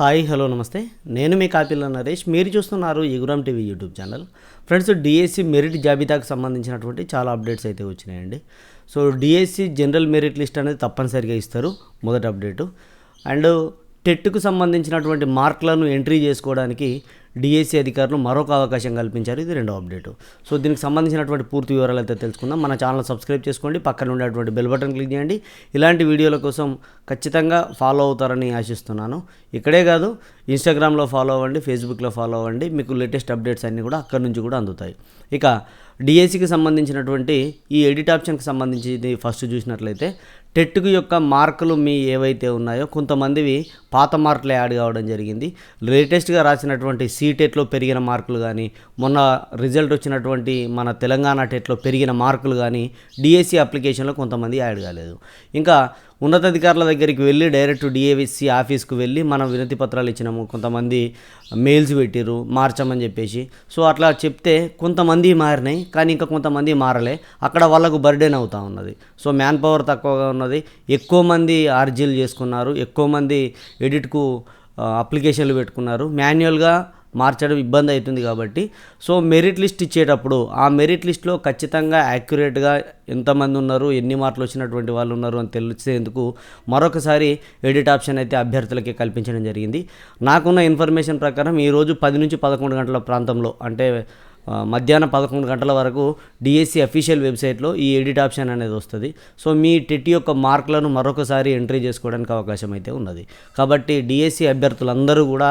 Hi hello నమస్తే. నేను మీ కాపిల్ల నరేష్. మీరు చూస్తున్నారు ఎగురామ్ TV YouTube channel. Friends DSC merit జాబితాకు సంబంధించినటువంటి చాలా అప్డేట్స్ అయితే వచ్చినాయండి. So DSC general merit list అనేది తప్పనిసరిగా ఇస్తారు మొదటి అప్డేటు. అండ్ టెట్కు సంబంధించినటువంటి మార్కులను ఎంట్రీ చేసుకోవడానికి డిఎస్సీ అధికారులు మరొక అవకాశం కల్పించారు. ఇది రెండో అప్డేటు. సో దీనికి సంబంధించినటువంటి పూర్తి వివరాలు అయితే తెలుసుకుందాం. మన ఛానల్ సబ్స్క్రైబ్ చేసుకోండి. పక్కన ఉండేటువంటి బెల్ బటన్ క్లిక్ చేయండి. ఇలాంటి వీడియోల కోసం ఖచ్చితంగా ఫాలో అవుతారని ఆశిస్తున్నాను. ఇక్కడే కాదు ఇన్స్టాగ్రామ్లో ఫాలో అవ్వండి ఫేస్బుక్లో ఫాలో అవ్వండి. మీకు లేటెస్ట్ అప్డేట్స్ అన్నీ కూడా అక్కడి నుంచి కూడా అందుతాయి. ఇక డిఎస్సికి సంబంధించినటువంటి ఈ ఎడిట్ ఆప్షన్కి సంబంధించింది ఫస్ట్ చూసినట్లయితే టెట్కు యొక్క మార్కులు మీ ఏవైతే ఉన్నాయో కొంతమందివి పాత మార్కులే యాడ్ కావడం జరిగింది. లేటెస్ట్గా రాసినటువంటి సీటెట్లో పెరిగిన మార్కులు కానీ మొన్న రిజల్ట్ వచ్చినటువంటి మన తెలంగాణ టెట్లో పెరిగిన మార్కులు కానీ డిఎస్సి అప్లికేషన్లో కొంతమంది యాడ్ కాలేదు. ఇంకా ఉన్నతాధికారుల దగ్గరికి వెళ్ళి డైరెక్ట్ డిఏవిసి ఆఫీస్కు వెళ్ళి మనం వినతి పత్రాలు ఇచ్చినాము. కొంతమంది మెయిల్స్ పెట్టిరు మార్చమని చెప్పేసి. సో అట్లా చెప్తే కొంతమంది మారినాయి కానీ ఇంకా కొంతమంది మారలే. అక్కడ వాళ్ళకు బర్డెన్ అవుతా ఉన్నది. సో మ్యాన్ పవర్ తక్కువగా ఉన్నది. ఎక్కువ మంది ఆర్జీలు చేసుకున్నారు. ఎక్కువ మంది ఎడిట్కు అప్లికేషన్లు పెట్టుకున్నారు. మాన్యువల్గా మార్చడం ఇబ్బంది అవుతుంది కాబట్టి. సో మెరిట్ లిస్ట్ ఇచ్చేటప్పుడు ఆ మెరిట్ లిస్ట్లో ఖచ్చితంగా యాక్యురేట్గా ఎంతమంది ఉన్నారు ఎన్ని మార్కులు వచ్చినటువంటి వాళ్ళు ఉన్నారు అని తెలిసేందుకు మరొకసారి ఎడిట్ ఆప్షన్ అయితే అభ్యర్థులకి కల్పించడం జరిగింది. నాకున్న ఇన్ఫర్మేషన్ ప్రకారం ఈరోజు పది నుంచి పదకొండు గంటల ప్రాంతంలో అంటే మధ్యాహ్నం పదకొండు గంటల వరకు డిఎస్సి అఫీషియల్ వెబ్సైట్లో ఈ ఎడిట్ ఆప్షన్ అనేది వస్తుంది. సో మీ టెట్ యొక్క మార్కులను మరొకసారి ఎంట్రీ చేసుకోవడానికి అవకాశం అయితే ఉన్నది. కాబట్టి డిఎస్సి అభ్యర్థులందరూ కూడా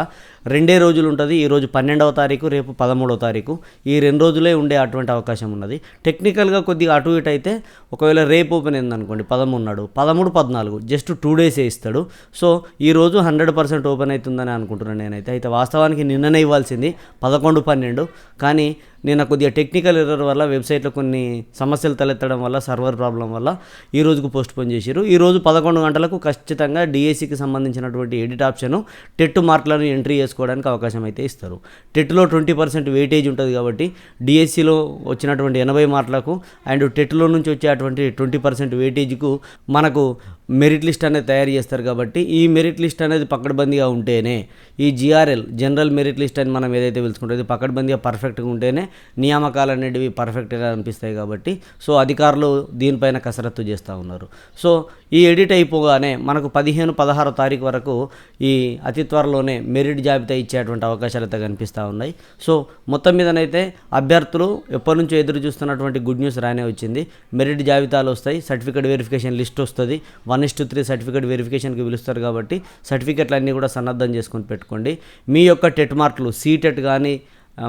రెండే రోజులు ఉంటుంది. ఈరోజు పన్నెండవ తారీఖు రేపు పదమూడవ తారీఖు. ఈ రెండు రోజులే ఉండే అటువంటి అవకాశం ఉన్నది. టెక్నికల్గా కొద్దిగా అటు ఇటు అయితే ఒకవేళ రేపు ఓపెన్ అయిందనుకోండి పదమూడు నాడు పదమూడు పద్నాలుగు జస్ట్ టూ డేసే ఇస్తాడు. సో ఈ రోజు హండ్రెడ్ పర్సెంట్ ఓపెన్ అవుతుందని అనుకుంటున్నాను నేనైతే. అయితే వాస్తవానికి నిన్ననే ఇవ్వాల్సింది పదకొండు పన్నెండు. కానీ నిన్న కొద్దిగా టెక్నికల్ ఎర్రర్ వల్ల వెబ్సైట్లో కొన్ని సమస్యలు తలెత్తడం వల్ల సర్వర్ ప్రాబ్లం వల్ల ఈ రోజుకు పోస్ట్ పోన్ చేశారు ఈ రోజు పదకొండు గంటలకు ఖచ్చితంగా డిఎస్సికి సంబంధించినటువంటి ఎడిట్ ఆప్షన్ టెట్ మార్కులను ఎంట్రీ చేసుకోవడానికి అవకాశం అయితే ఇస్తారు. టెట్లో ట్వంటీ పర్సెంట్ వెయిటేజ్ ఉంటుంది కాబట్టి డిఎస్సిలో వచ్చినటువంటి ఎనభై మార్కులకు అండ్ టెట్లో నుంచి వచ్చేటువంటి ట్వంటీ పర్సెంట్ వెయిటేజ్కు మనకు మెరిట్ లిస్ట్ అనేది తయారు చేస్తారు కాబట్టి ఈ మెరిట్ లిస్ట్ అనేది పక్కడబందీగా ఉంటేనే ఈ జిఆర్ఎల్ జనరల్ మెరిట్ లిస్ట్ అని మనం ఏదైతే పిలుచుకుంటే పక్కడబందీగా పర్ఫెక్ట్గా ఉంటేనే నియామకాలు అనేటివి పర్ఫెక్ట్గా అనిపిస్తాయి కాబట్టి సో అధికారులు దీనిపైన కసరత్తు చేస్తూ ఉన్నారు. సో ఈ ఎడిట్ అయిపోగానే మనకు పదిహేను పదహారో తారీఖు వరకు ఈ అతి త్వరలోనే మెరిట్ జాబితా ఇచ్చేటువంటి అవకాశాలు అయితే కనిపిస్తూ ఉన్నాయి. సో మొత్తం మీదనైతే అభ్యర్థులు ఎప్పటి నుంచో ఎదురు చూస్తున్నటువంటి గుడ్ న్యూస్ రానే వచ్చింది. మెరిట్ జాబితాలు వస్తాయి సర్టిఫికేట్ వెరిఫికేషన్ లిస్ట్ వస్తుంది one is two three certificate వెరిఫికేషన్కి పిలుస్తారు కాబట్టి సర్టిఫికేట్లు అన్నీ కూడా సన్నద్ధం చేసుకొని పెట్టుకోండి. మీ యొక్క టెట్ మార్కులు సీటెట్ కానీ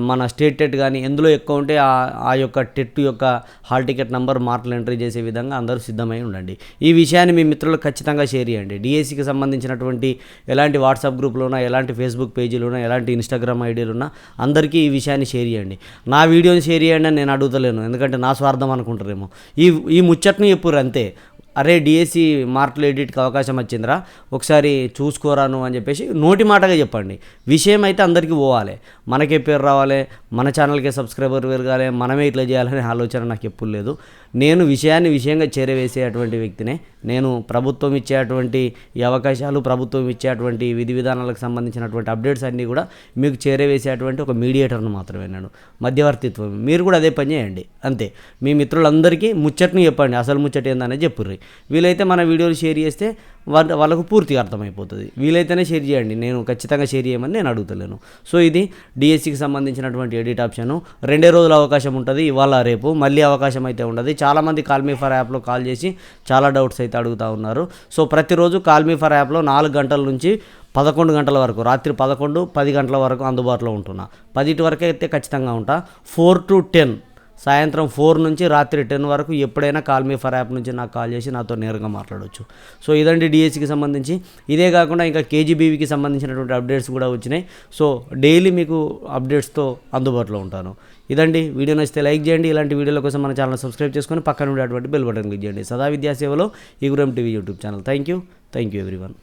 మన స్టేట్ టెట్ కానీ ఎందులో ఎక్కువ ఉంటే ఆ ఆ యొక్క టెట్ యొక్క హాల్ టికెట్ నంబర్ మార్కులు ఎంట్రీ చేసే విధంగా అందరూ సిద్ధమై ఉండండి. ఈ విషయాన్ని మీ మిత్రులకు ఖచ్చితంగా షేర్ చేయండి. డిఎస్సికి సంబంధించినటువంటి ఎలాంటి వాట్సాప్ గ్రూప్లోనా ఎలాంటి ఫేస్బుక్ పేజీలోనా ఎలాంటి ఇన్స్టాగ్రామ్ ఐడీలున్నా అందరికీ ఈ విషయాన్ని షేర్ చేయండి. నా వీడియోని షేర్ చేయండి అని నేను అడుగుతలేను. ఎందుకంటే నా స్వార్థం అనుకుంటారేమో. ఈ ఈ ముచ్చట్ని చెప్పుర్రు అంతే? అరే డిఎస్సి మార్కులు ఎడిట్కి అవకాశం వచ్చిందిరా ఒకసారి చూసుకోరాను అని చెప్పేసి నోటి మాటగా చెప్పండి. విషయం అయితే అందరికీ పోవాలి. మనకే పేరు రావాలి మన ఛానల్కే సబ్స్క్రైబర్ పెరగాలి మనమే ఇట్లా చేయాలనే ఆలోచన నాకు ఎప్పుడు లేదు. నేను విషయాన్ని విషయంగా చేరవేసేటువంటి వ్యక్తినే నేను ప్రభుత్వం ఇచ్చేటువంటి ఈ అవకాశాలు ప్రభుత్వం ఇచ్చేటువంటి విధి విధానాలకు సంబంధించినటువంటి అప్డేట్స్ అన్నీ కూడా మీకు చేరవేసేటువంటి ఒక మీడియేటర్ను మాత్రమే నేను. మధ్యవర్తిత్వం. మీరు కూడా అదే పని చేయండి. అంతే. మీ మిత్రులందరికీ ముచ్చట్ని చెప్పండి. అసలు ముచ్చట ఏందనేది చెప్పుర్రి. వీలైతే మన వీడియోలు షేర్ చేస్తే వాళ్ళకు పూర్తిగా అర్థమైపోతుంది. వీలైతేనే షేర్ చేయండి. నేను ఖచ్చితంగా షేర్ చేయమని నేను అడుగుతలేను. సో ఇది డిఎస్సికి సంబంధించినటువంటి ఎడిట్ ఆప్షన్ రెండే రోజుల అవకాశం ఉంటుంది. ఇవాళ రేపు మళ్ళీ అవకాశం అయితే ఉండదు. చాలామంది కాల్మీ ఫర్ యాప్లో కాల్ చేసి చాలా డౌట్స్ అయితే అడుగుతూ ఉన్నారు. సో ప్రతిరోజు కాల్మీ ఫర్ యాప్లో నాలుగు గంటల నుంచి పదకొండు గంటల వరకు రాత్రి పదకొండు పది గంటల వరకు అందుబాటులో ఉంటున్నా. పదిటి వరకు అయితే ఖచ్చితంగా ఉంటా. ఫోర్ టు టెన్ సాయంత్రం ఫోర్ నుంచి రాత్రి టెన్ వరకు ఎప్పుడైనా కాల్ మీ ఫర్ యాప్ నుంచి నాకు కాల్ చేసి నాతో నేరుగా మాట్లాడవచ్చు సో ఇదండి డిఎస్సికి సంబంధించి. ఇదే కాకుండా ఇంకా కేజీబీవీకి సంబంధించినటువంటి అప్డేట్స్ కూడా వచ్చినాయి. సో డైలీ మీకు అప్డేట్స్తో అందుబాటులో ఉంటాను. ఇదండి. వీడియో నచ్చితే లైక్ చేయండి. ఇలాంటి వీడియోల కోసం మన ఛానల్ సబ్స్క్రైబ్ చేసుకొని పక్కన ఉండేటువంటి బెల్ బటన్ క్లిక్ చేయండి. సదా విద్యాసేవలో ఈ Guram TV YouTube channel. Thank you thank you everyone.